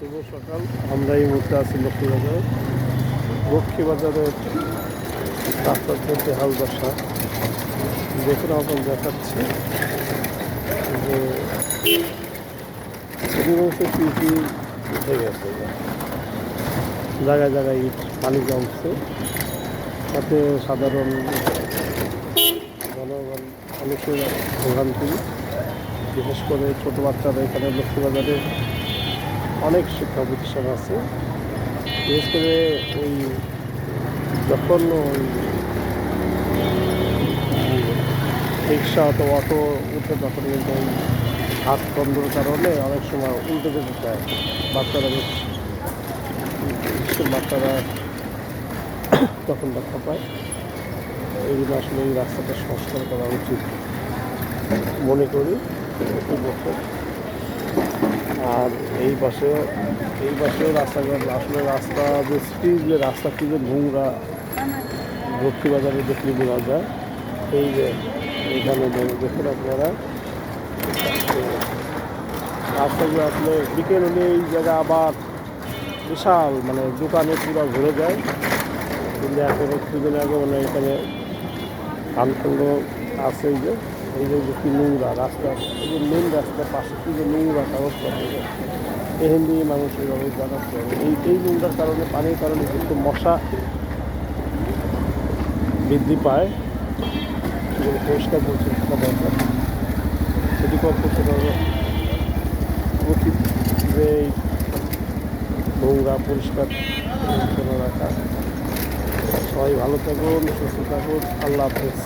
শুভ সকাল। আমরা এই মুহূর্তে আছি লক্ষ্মীবাজারে, লক্ষ্মীবাজারের রাস্তার মধ্যে হাল দশা দেখুন এখন দেখাচ্ছি যে অধিকাংশ কৃষি উঠে গেছে। জায়গায় জায়গায় ইট, পানি জমছে। তাতে সাধারণ জনগণ মানুষের ভোগান্তি। বিশেষ করে ছোটো বাচ্চারা এখানে লক্ষ্মীবাজারে অনেক শিক্ষা প্রতিষ্ঠান আছে। বিশেষ করে ওই যখন ওই রিক্সা অথবা অটো উঠে তখন কিন্তু হাত বন্ধর কারণে অনেক সময় উল্টে যেতে চায় বাচ্চারা বাচ্চারা তখন দেখা পায়। এই জন্য আসলে এই রাস্তাটা সংস্কার করা উচিত। মনে করি কর্তৃপক্ষ আর এই পাশে, এই পাশেও রাস্তাঘাট, আসলে রাস্তা যে স্পিড যে রাস্তা কি যে নোংরা লক্ষ্মীবাজারে দেখলে বোঝা যায়। এই যে এখানে দেখুন আপনারা। রাস্তাগুলো আসলে বিকেল হলে এই জায়গা আবার বিশাল মানে দোকানে পুরো ঘুরে যায়। কিন্তু এখন কিছুদিন আগে মানে এখানে কানখন্ড আছে যে। এই যে নোংরা রাস্তা, এই যে মেন রাস্তার পাশে কি যে নোংরা কাগজপত্র এখান দিয়ে মানুষের অনেক জানাচ্ছে এই এই নোংরার কারণে, পানির কারণে কিন্তু মশা বৃদ্ধি পায়। পরিষ্কার পরিচ্ছন্নতা দরকার সিটি কর্পোরেশনের উচিত যে এই নোংরা, পরিষ্কার, পরিচ্ছন্ন রাখা। সবাই ভালো থাকুন, সুস্থ থাকুন। আল্লাহ হাফেজ।